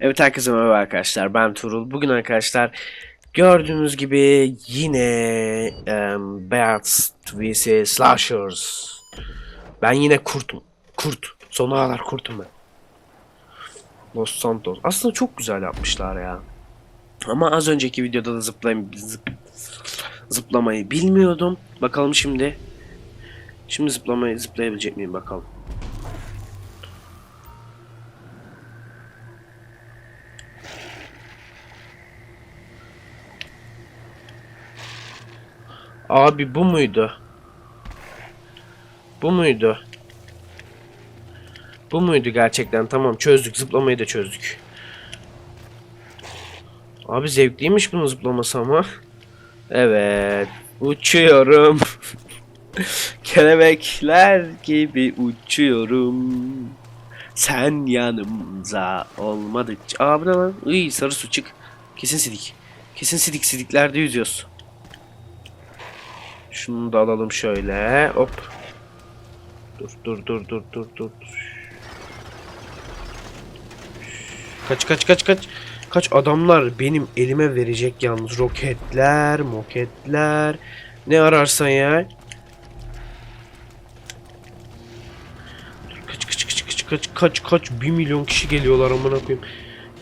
Evet herkese merhaba arkadaşlar ben Turul. Bugün arkadaşlar gördüğünüz gibi yine um, Bats vs Slashers. Ben yine kurtum. Kurt. Sonuna kadar kurtum ben. Los Santos. Aslında çok güzel yapmışlar ya. Ama az önceki videoda da zıplayım, zıp, zıplamayı bilmiyordum. Bakalım şimdi. Şimdi zıplamayı zıplayabilecek miyim bakalım. Abi bu muydu? Bu muydu? Bu muydu gerçekten? Tamam çözdük. Zıplamayı da çözdük. Abi zevkliymiş bunun zıplaması ama. Evet. Uçuyorum. Kelebekler gibi uçuyorum. Sen yanımda olmadıkça. Aa bu ne lan? Iy sarı su çık. Kesin sidik. Kesin sidik sidiklerde yüzüyoruz. Şunu da alalım şöyle. Hop. Dur dur dur dur dur dur. Kaç kaç kaç kaç. Kaç adamlar benim elime verecek yalnız. Roketler, moketler. Ne ararsan ya. Kaç kaç kaç kaç kaç kaç kaç. Bir milyon kişi geliyorlar amına koyayım.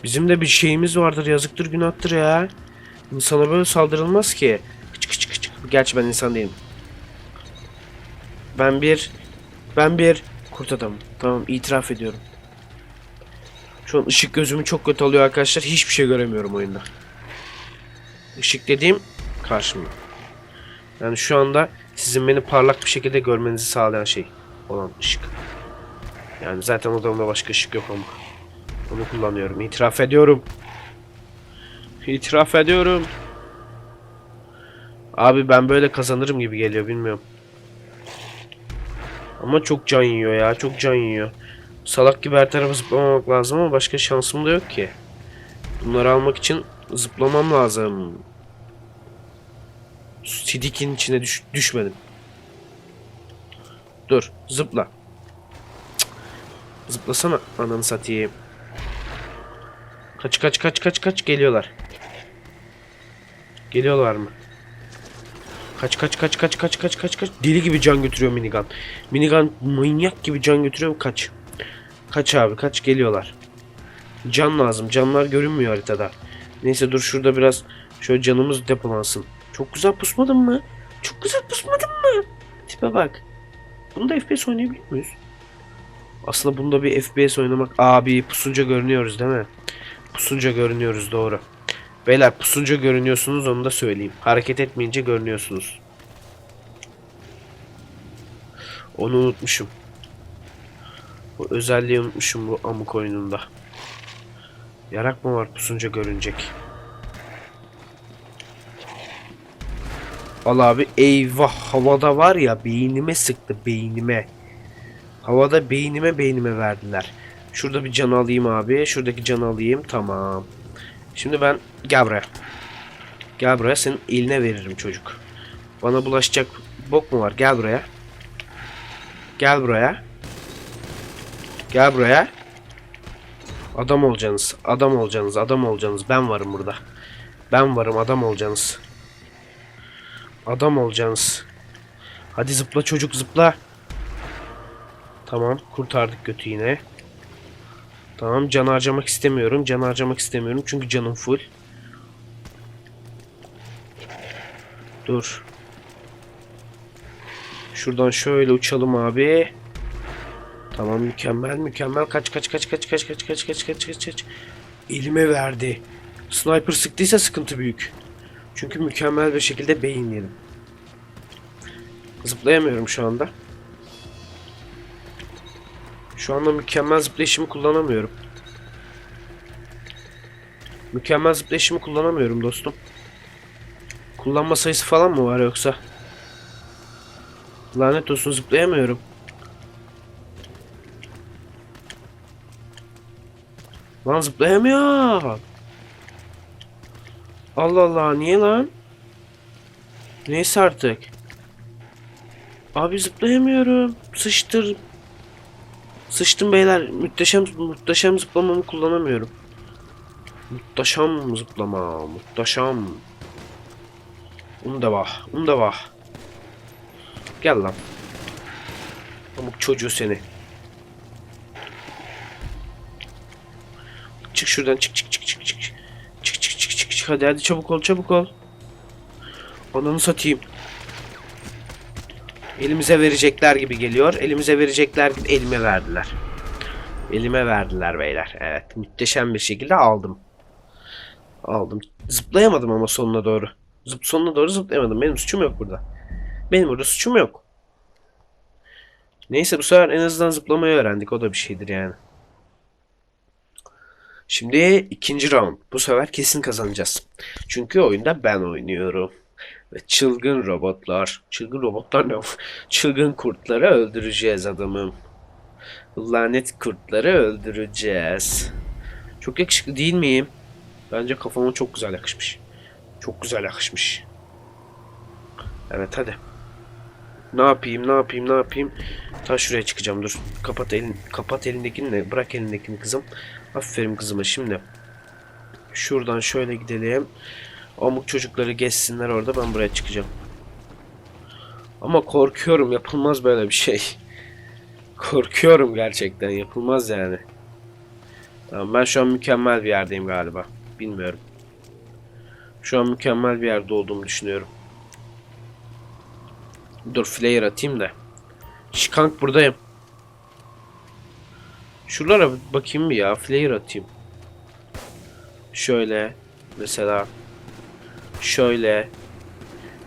Bizim de bir şeyimiz vardır yazıktır günahtır ya. İnsana böyle saldırılmaz ki. Kıç kıç. Gerçi ben insan değilim. Ben bir ben bir kurt adamım. Tamam itiraf ediyorum. Şu an ışık gözümü çok kötü alıyor arkadaşlar. Hiçbir şey göremiyorum oyunda. Işık dediğim karşımda. Yani şu anda sizin beni parlak bir şekilde görmenizi sağlayan şey olan ışık. Yani zaten odamda başka ışık yok ama. Onu kullanıyorum. İtiraf ediyorum. İtiraf ediyorum. Abi ben böyle kazanırım gibi geliyor bilmiyorum. Ama çok can yiyor ya. Çok can yiyor. Salak gibi her tarafa zıplamamak lazım ama başka şansım da yok ki. Bunları almak için zıplamam lazım. Sidik'in içine düş düşmedim. Dur zıpla. Cık. Zıplasana ananı satayım. Kaç kaç kaç kaç kaç geliyorlar. Geliyorlar mı? Kaç kaç kaç kaç kaç kaç kaç kaç. Deli gibi can götürüyor minigun. Minigun manyak gibi can götürüyor. Kaç. Kaç abi kaç geliyorlar. Can lazım. Canlar görünmüyor haritada. Neyse dur şurada biraz şöyle canımız depolansın. Çok güzel pusmadın mı? Çok güzel pusmadın mı? Tipe bak. Bunda FPS oynayabiliyor muyuz? Aslında bunda bir FPS oynamak... Abi pusunca görünüyoruz değil mi? Pusunca görünüyoruz doğru. Beyler pusunca görünüyorsunuz onu da söyleyeyim. Hareket etmeyince görünüyorsunuz. Onu unutmuşum. Bu özelliği unutmuşum bu amuk oyununda. Yarak mı var pusunca görünecek? Al abi eyvah havada var ya beynime sıktı beynime. Havada beynime beynime verdiler. Şurada bir can alayım abi. Şuradaki canı alayım. Tamam. Şimdi ben gel buraya. Gel buraya senin eline veririm çocuk. Bana bulaşacak bok mu var? Gel buraya. Gel buraya. Gel buraya. Adam olacaksınız. Adam olacaksınız. Adam olacaksınız. Ben varım burada. Ben varım. Adam olacaksınız. Adam olacaksınız. Hadi zıpla çocuk zıpla. Tamam. Kurtardık götü yine. Tamam. Can harcamak istemiyorum. Can harcamak istemiyorum. Çünkü canım full. Dur. Şuradan şöyle uçalım abi. Tamam mükemmel mükemmel kaç kaç kaç kaç kaç kaç kaç kaç kaç kaç kaç elime verdi. Sniper sıktıysa sıkıntı büyük. Çünkü mükemmel bir şekilde beyin yedim. Zıplayamıyorum şu anda. Şu anda mükemmel zıplayışımı kullanamıyorum. Mükemmel zıplayışımı kullanamıyorum dostum. Kullanma sayısı falan mı var yoksa? Lanet olsun zıplayamıyorum. Lan zıplayamıyor. Allah Allah niye lan? Neyse artık. Abi zıplayamıyorum. Sıçtır. Sıçtım beyler. Muhteşem muhteşem zıplamamı kullanamıyorum. Muhteşem zıplama. Muhteşem. Unda var. Unda var. Gel lan. Pamuk çocuğu seni. Çık şuradan çık çık çık çık çık. Çık çık çık çık çık. Hadi hadi çabuk ol çabuk ol. Ananı satayım. Elimize verecekler gibi geliyor. Elimize verecekler gibi elime verdiler. Elime verdiler beyler. Evet. Muhteşem bir şekilde aldım. Aldım. Zıplayamadım ama sonuna doğru. Zıp sonuna doğru zıplayamadım. Benim suçum yok burada. Benim burada suçum yok. Neyse bu sefer en azından zıplamayı öğrendik. O da bir şeydir yani. Şimdi ikinci round. Bu sefer kesin kazanacağız. Çünkü oyunda ben oynuyorum. Ve çılgın robotlar. Çılgın robotlar ne? çılgın kurtları öldüreceğiz adamım. Lanet kurtları öldüreceğiz. Çok yakışıklı değil miyim? Bence kafama çok güzel yakışmış. Çok güzel yakışmış. Evet hadi. Ne yapayım ne yapayım ne yapayım. Ta şuraya çıkacağım dur. Kapat elin kapat elindekini de bırak elindekini kızım. Aferin kızıma şimdi. Şuradan şöyle gidelim. Amuk çocukları geçsinler orada ben buraya çıkacağım. Ama korkuyorum yapılmaz böyle bir şey. Korkuyorum gerçekten yapılmaz yani. Tamam ben şu an mükemmel bir yerdeyim galiba. Bilmiyorum. Şu an mükemmel bir yerde olduğumu düşünüyorum. Dur flare atayım da. Şkank buradayım. Şuralara bakayım bir ya. Flare atayım. Şöyle. Mesela. Şöyle.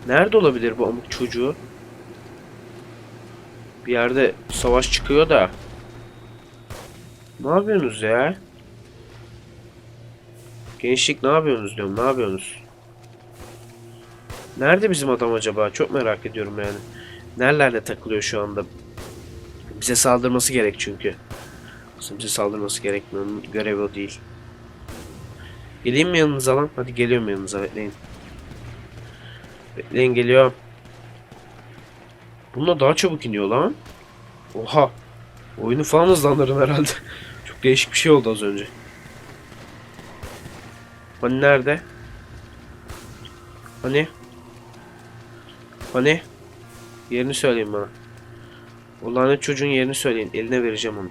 Nerede olabilir bu amuk çocuğu? Bir yerde savaş çıkıyor da. Ne yapıyorsunuz ya? Gençlik ne yapıyorsunuz diyorum. Ne yapıyorsunuz? Nerede bizim adam acaba? Çok merak ediyorum yani. Nerelerde takılıyor şu anda? Bize saldırması gerek çünkü. Aslında bize saldırması gerekmiyor. Görevi o değil. Geleyim mi yanınıza lan? Hadi geliyorum yanınıza bekleyin. Bekleyin geliyorum. Bununla daha çabuk iniyor lan. Oha. Oyunu falan hızlandırın herhalde. Çok değişik bir şey oldu az önce. Hani nerede? Hani? Hani? Yerini söyleyin bana. O lanet çocuğun yerini söyleyin. Eline vereceğim onu.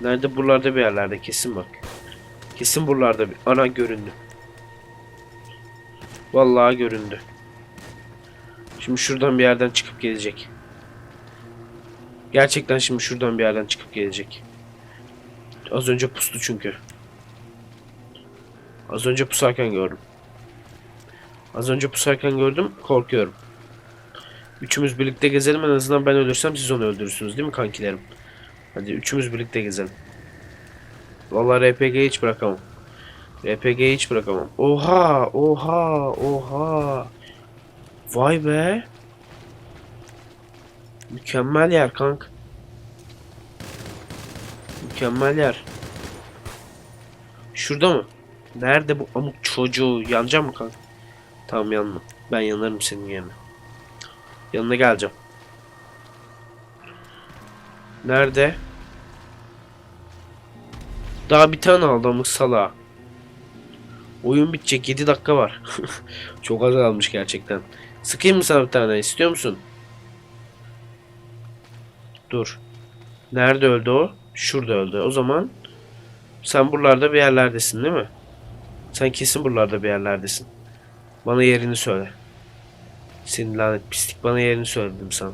Nerede? Buralarda bir yerlerde. Kesin bak. Kesin buralarda bir. Ana göründü. Vallahi göründü. Şimdi şuradan bir yerden çıkıp gelecek. Gerçekten şimdi şuradan bir yerden çıkıp gelecek. Az önce pustu çünkü. Az önce pusarken gördüm. Az önce pusarken gördüm. Korkuyorum. Üçümüz birlikte gezelim. En azından ben ölürsem siz onu öldürürsünüz değil mi kankilerim? Hadi üçümüz birlikte gezelim. Vallahi RPG'yi hiç bırakamam. RPG'yi hiç bırakamam. Oha! Oha! Oha! Vay be! Mükemmel yer kank. Mükemmel yer. Şurada mı? Nerede bu amuk çocuğu? Yanacak mı kanka? Tamam yanma. Ben yanarım senin yerine. Yanına geleceğim. Nerede? Daha bir tane aldı amık sala. Oyun bitecek 7 dakika var. Çok az kalmış gerçekten. Sıkayım mı sana bir tane? İstiyor musun? Dur. Nerede öldü o? Şurada öldü. O zaman sen buralarda bir yerlerdesin değil mi? Sen kesin buralarda bir yerlerdesin. Bana yerini söyle. Senin lanet pislik bana yerini söyledim sana.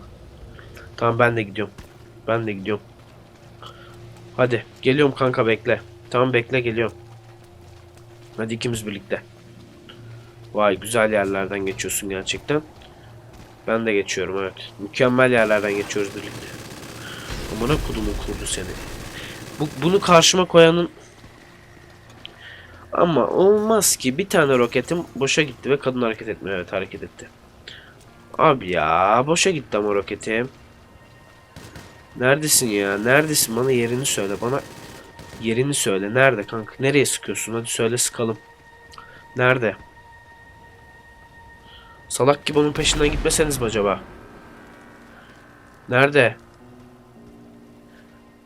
Tamam ben de gidiyorum. Ben de gidiyorum. Hadi geliyorum kanka bekle. Tamam bekle geliyorum. Hadi ikimiz birlikte. Vay güzel yerlerden geçiyorsun gerçekten. Ben de geçiyorum evet. Mükemmel yerlerden geçiyoruz birlikte. Amına kodumun kurdu seni. Bu, bunu karşıma koyanın ama olmaz ki bir tane roketim boşa gitti ve kadın hareket etmiyor. Evet hareket etti. Abi ya boşa gitti ama roketim. Neredesin ya? Neredesin? Bana yerini söyle. Bana yerini söyle. Nerede kanka? Nereye sıkıyorsun? Hadi söyle sıkalım. Nerede? Salak gibi onun peşinden gitmeseniz mi acaba? Nerede?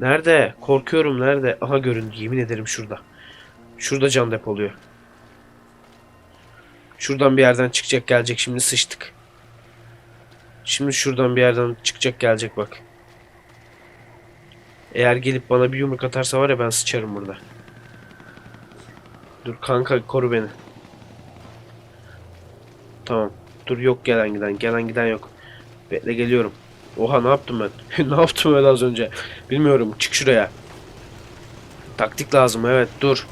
Nerede? Korkuyorum nerede? Aha göründü. Yemin ederim şurada. Şurada can depoluyor. Şuradan bir yerden çıkacak gelecek şimdi sıçtık. Şimdi şuradan bir yerden çıkacak gelecek bak. Eğer gelip bana bir yumruk atarsa var ya ben sıçarım burada. Dur kanka koru beni. Tamam. Dur yok gelen giden. Gelen giden yok. Bekle geliyorum. Oha ne yaptım ben? ne yaptım öyle az önce? Bilmiyorum. Çık şuraya. Taktik lazım evet dur.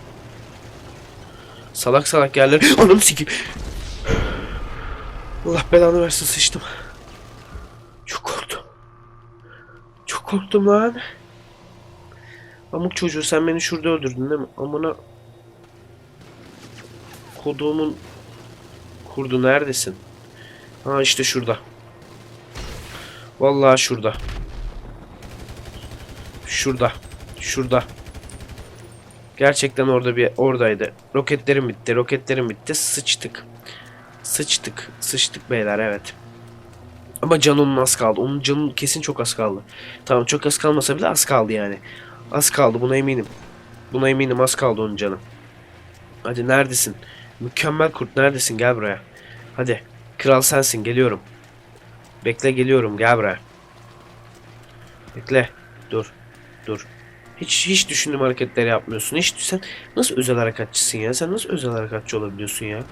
Salak salak yerler. Anam sikeyim. Allah belanı versin sıçtım. Çok korktum. Çok korktum lan. Amık çocuğu sen beni şurada öldürdün değil mi? Amına koduğumun kurdu neredesin? Ha işte şurada. Vallahi şurada. Şurada. Şurada. Gerçekten orada bir oradaydı. Roketlerim bitti. Roketlerim bitti. Sıçtık. Sıçtık. Sıçtık beyler evet. Ama canının az kaldı. Onun canının kesin çok az kaldı. Tamam çok az kalmasa bile az kaldı yani. Az kaldı buna eminim. Buna eminim az kaldı onun canı. Hadi neredesin? Mükemmel kurt neredesin? Gel buraya. Hadi. Kral sensin geliyorum. Bekle geliyorum gel buraya. Bekle. Dur. Dur. Hiç hiç düşündüğüm hareketleri yapmıyorsun. Hiç sen nasıl özel harekatçısın ya? Sen nasıl özel harekatçı olabiliyorsun ya?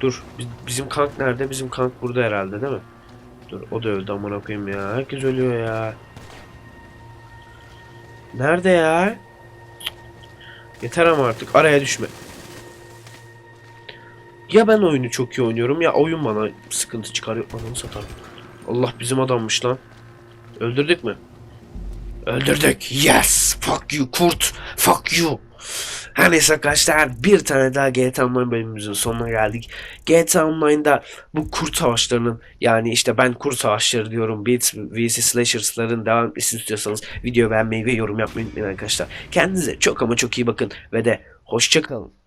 Dur. bi- Bizim kank nerede? Bizim kank burada herhalde değil mi? Dur o da öldü amına koyayım ya. Herkes ölüyor ya. Nerede ya? Yeter ama artık araya düşme. Ya ben oyunu çok iyi oynuyorum ya oyun bana sıkıntı çıkarıyor. Ananı satarım. Allah bizim adammış lan. Öldürdük mü? Öldürdük. Yes. Fuck you kurt. Fuck you. Her neyse arkadaşlar bir tane daha GTA Online bölümümüzün sonuna geldik. GTA Online'da bu kurt savaşlarının yani işte ben kurt savaşları diyorum Beats vs Slashers'ların devam istiyorsanız video beğenmeyi ve yorum yapmayı unutmayın arkadaşlar. Kendinize çok ama çok iyi bakın ve de hoşçakalın.